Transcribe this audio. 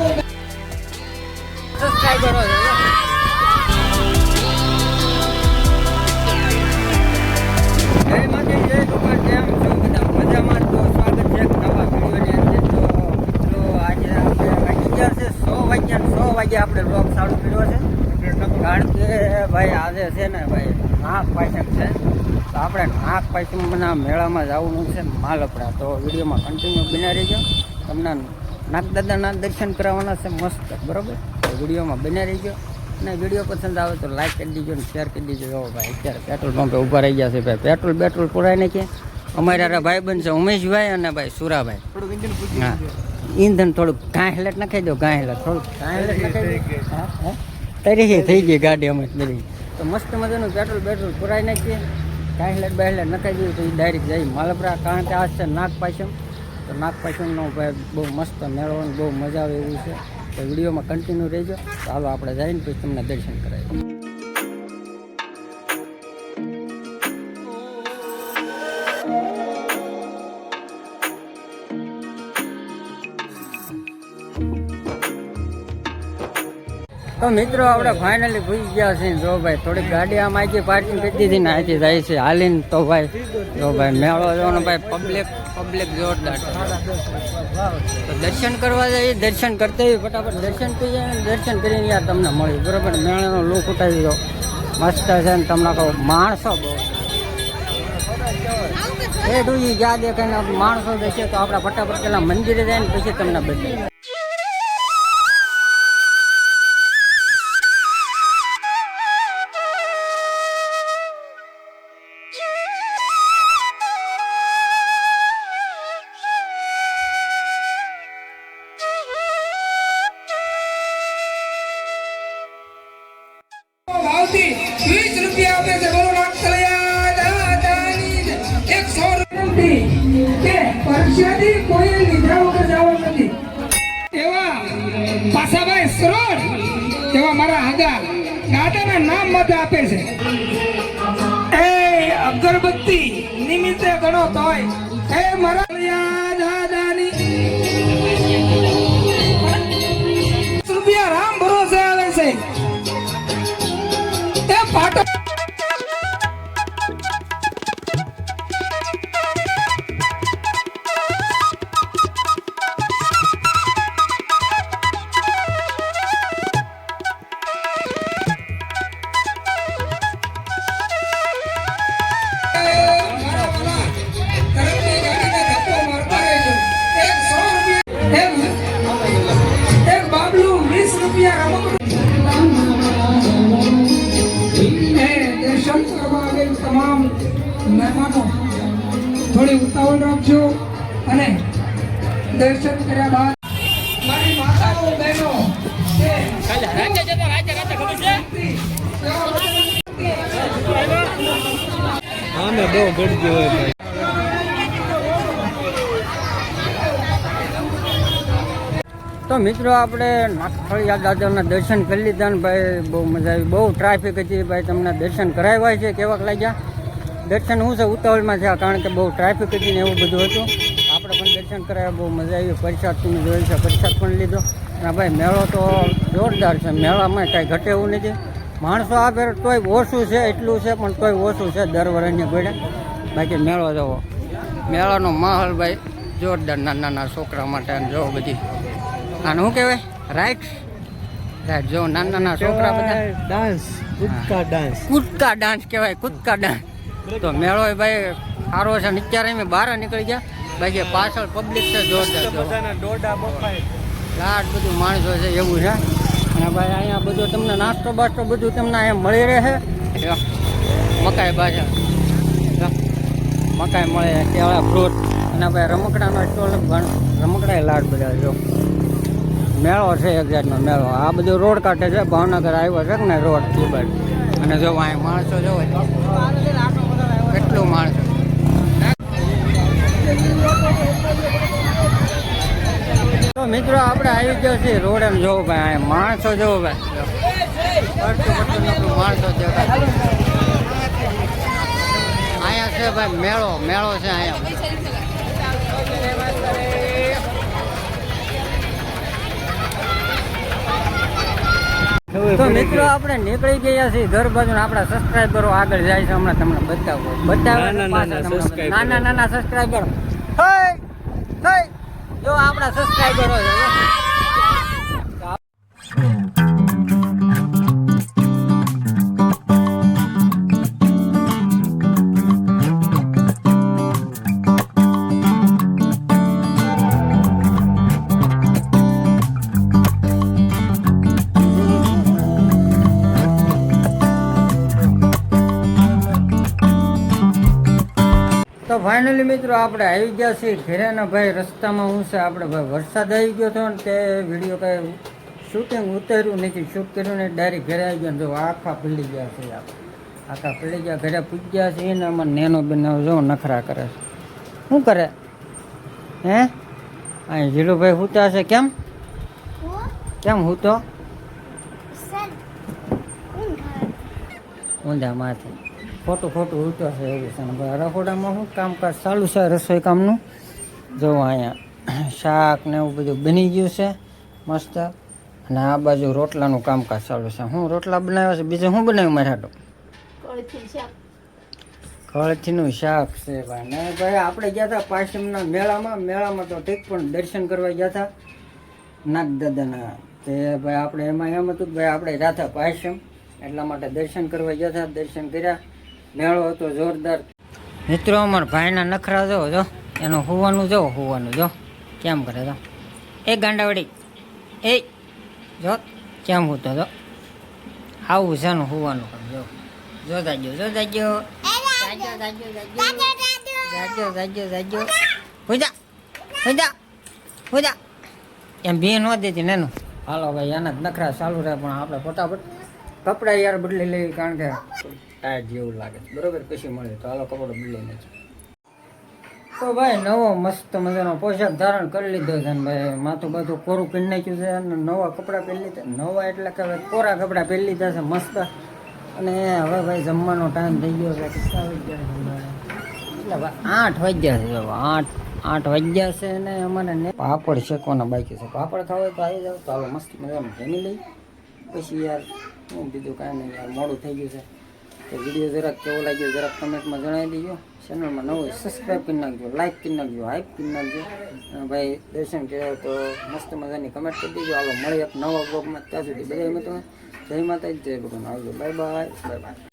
સબસ્ક્રાઈબરો કરો બધા? મજામાં નવા વિડીયોની આપણે સો વાગ્યા સો વાગ્યા આપણે બ્લોગ ચાલુ કર્યો છે કારણ કે ભાઈ આજે છે ને ભાઈ નાક પાછક છે તો આપણે નાક પાયસકના મેળામાં જવાનું છે માલપરા તો વિડીયોમાં કન્ટિન્યુ બિના રહીજો તમને નાગદાદાના દર્શન કરાવવાના છે મસ્ત બરોબર? તો વિડીયોમાં બને રહીજો. અને વીડિયો પસંદ આવે તો લાઈક કરી દીજો અને શેર કરી દીજો. જો ભાઈ અત્યારે પેટ્રોલ પંપે ઊભા રહી ગયા છે ભાઈ. પેટ્રોલ પેટ્રોલ પુરાય નાખીએ અમારા ભાઈ બન છે ઉમેશભાઈ અને ભાઈ સુરાભાઈ. હા. ઈંધણ થોડુંક કાંઈ હેલેટ નખાઈ દો કાંઈ હેલેટ. થોડુંક કાંઈ હેલેટ નખાઈ દો. હા હા. તરી થઈ ગઈ ગાડી અમે તરી તો મસ્ત મજાનું પેટ્રોલ પેટ્રોલ પુરાઈ નાખીએ કાંઈ હેલેટ બાય નખાઈ દઈએ તો એ ડાયરેક્ટ જાય માલપરા કારણ કે આ છે નાગ પાછમ તો નાગ ભાઈ બહુ મસ્ત મેળો અને બહુ મજા આવે એવું છે. તો વિડીયોમાં કન્ટિન્યુ રહેજો. તો હાલો આપણે જઈને પછી તમને દર્શન કરાવીએ. તો મિત્રો, આપણે ફાઇનલી પૂછી ગયા છે જો ભાઈ, થોડીક ગાડી આમ આવી પાર્કિંગ કરી દીધી ને અહીંથી જાય છે. હાલીને તો ભાઈ, જો ભાઈ, મેળો જો ભાઈ પબ્લિક પબ્લિક જોરદાર તો દર્શન કરવા જઈએ દર્શન કરતા હોય, ફટાફટ દર્શન કરી જાય ને દર્શન કરીને યાર તમને મળ્યું બરાબર? મેળાનો લુક ઉઠાવી દો. મસ્ત છે ને તમને કહો, માણસો બહુ એ ડુજી જ્યાં દેખાય માણસો દેખે તો આપણા ફટાફટ પેલા મંદિરે જાય ને પછી તમને બદલે. ભાવથી વીસ એવા મારા આગા દાદાના નામ મત આપે છે. એ અગરબત્તી નિમિત્તે ગણો તોય. એ મારા તળિયા એ મહેમાનો, થોડી ઉતાવળ રાખજો અને દર્શન કર્યા બાદ મારી માતાઓ, બહેનો બહુ હોય તો મિત્રો આપણે નાગફળિયા દાદાના દર્શન કરી લીધા ને ભાઈ બહુ મજા આવી. બહુ ટ્રાફિક હતી ભાઈ, તમને દર્શન કરાવ્યા છે કેવાક લાગ્યા? દર્શન હું છે ઉતાવળમાં થયા કારણ કે બહુ ટ્રાફિક હતી ને એવું બધું હતું. આપણે પણ દર્શન કરાવ્યા બહુ મજા આવી. પ્રસાદ તમે જોયું છે પ્રસાદ પણ લીધો. અને ભાઈ મેળો તો જોરદાર છે. મેળામાં કાંઈ ઘટે એવું નથી. માણસો આ ફેર તોય ઓછું છે એટલું છે પણ તોય ઓછું છે. દર વર્ષની ગોળે. બાકી મેળો જવો મેળાનો માહોલ ભાઈ જોરદાર નાના નાના છોકરા માટે જો બધી. આને શું કહેવાય? રાઈટ રાઈટ જો નાના નાના છોકરા બધા. ડાન્સ કૂદકા ડાન્સ કૂદકા ડાન્સ કહેવાય કૂદકા ડાન્સ તો મેળો ભાઈ સારો છે. અત્યારે અમે બહાર નીકળી ગયા. બાકી પાછળ પબ્લિક છે જોરદાર લાટ બધું માણસો છે એવું છે. અને ભાઈ અહીંયા બધું તમને નાસ્તો બાસ્તો બધું તમને અહીંયા મળી રહે. મકાઈ પાછા મકાઈ મળે કેળા ફ્રૂટ. અને ભાઈ રમકડાનો સ્ટોલ રમકડા લાડ બધા જો મેળો છે એક જાતનો મેળો. આ બધું રોડ કાંઠે છે. ભાવનગર આવ્યો છે ને રોડ? એ અને જો અહીંયા માણસો જો માણસો તો મિત્રો, આપણે આવી ગયો છીએ રોડ એમ જોવો ભાઈ, અહીંયા માણસો જોવો ભાઈ. માણસો અહીંયા છે ભાઈ, મેળો મેળો છે અહીંયા. તો મિત્રો. આપણે નીકળી ગયા છીએ ઘર બાજુ આપણા સબસ્ક્રાઈબરો આગળ જાય છે હમણાં તમને બતાવો. બતાવો. નાના નાના સબસ્ક્રાઇબર હે જો આપણા સબસ્ક્રાઈબરો છે તો ફાઇનલી મિત્રો આપણે આવી ગયા છીએ ઘરેના ભાઈ રસ્તામાં. હું છે આપણે ભાઈ વરસાદ આવી ગયો હતો ને તે વીડિયો કાંઈ શૂટિંગ ઉતાર્યું નથી. શૂટ કર્યું ને ડાયરેક્ટ ઘરે આવી ગયો જો આખા પીલી ગયા છે આપણે આખા પીલી ગયા ઘરે પૂજ્યા છે ને અમારે નેનો બેનો જો નખરા કરે છે. શું કરે? હે? અહીં ઝીલુભાઈ હુતા છે કેમ? કેમ હૂતો? ઊંધા માથે. ખોટું ખોટું ઉતર છે એવું છે. રખોડામાં શું કામકાજ ચાલુ છે રસોઈ કામનું? જો અહીંયા શાક ને એવું બધું બની ગયું છે મસ્ત. અને આ બાજુ રોટલાનું કામકાજ ચાલુ છે. હું રોટલા બનાવ્યા છે બીજું શું બનાવ્યું મારે હાટું? કળથીનું શાક. છે ભાઈ. ને ભાઈ આપણે ગયા હતા પાશ્ચિમના મેળામાં. મેળામાં તો ઠીક પણ દર્શન કરવા ગયા હતા નાગદાદાના. તે ભાઈ આપણે એમાં એમ હતું કે ભાઈ આપણે રાધા પાશ્ચિમ એટલા માટે દર્શન કરવા ગયા હતા દર્શન કર્યા. મેળો હતો જોરદાર. મિત્રો, અમારા ભાઈના નખરા જો જો. એનું હોવાનું જો હોવાનું જો. કેમ કરે જો એ ગાંડાવડી. એ, જો. કેમ હોતો જો આવું છે ને હોવાનું જો. જો ગયો જો ગયો જાજો જાજો જાજો જાજો જાજો હોજા હોજા હોજા એમ બે ન દેતી નેનું. હાલો ભાઈ એના નખરા ચાલુ રહે પણ આપણે ફટાફટ કપડાં યાર બદલી લેવી કારણ કે ટાયર જેવું લાગે. બરોબર? પછી મળે તો હાલો કપડો બદલી નાખીએ તો ભાઈ, નવો મસ્ત મજાનો પોશાક ધારણ કરી લીધો છે ને ભાઈ, માથું બાથું કોરું પહેરી નાખ્યું છે અને નવા કપડાં પહેરી લીધા. નવા એટલે કે કોરા કપડાં પહેરી લીધા છે મસ્ત. અને હવે ભાઈ, જમવાનો ટાઈમ થઈ ગયો છે. કેટલા એટલે ભાઈ આઠ વાગ્યા છે. આઠ આઠ વાગ્યા છે ને અમારે પાપડ શેકવાના બાકી છે. પાપડ ખાવા તો આવી જાવ તો હવે મસ્ત મજાનું જમી લઈ પછી યાર હું બીજું કાંઈ નહીં, યાર, મોડું થઈ ગયું છે. તો વીડિયો જરાક કેવો લાગ્યો જરાક કમેન્ટમાં જણાવી દેજો. ચેનલમાં નવો સબસ્ક્રાઈબ કરી નાખજો લાઇક કરી નાખજો હાઇપ કરી નાખજો. ભાઈ, દર્શન કર્યા તો મસ્ત મજાની કમેન્ટ કરી દેજો. આવો મળી એક નવા બ્લોગમાં ત્યાં સુધી બધા મિત્રો, જય માતા જય ભગવાન. આવજો બાય બાય બાય બાય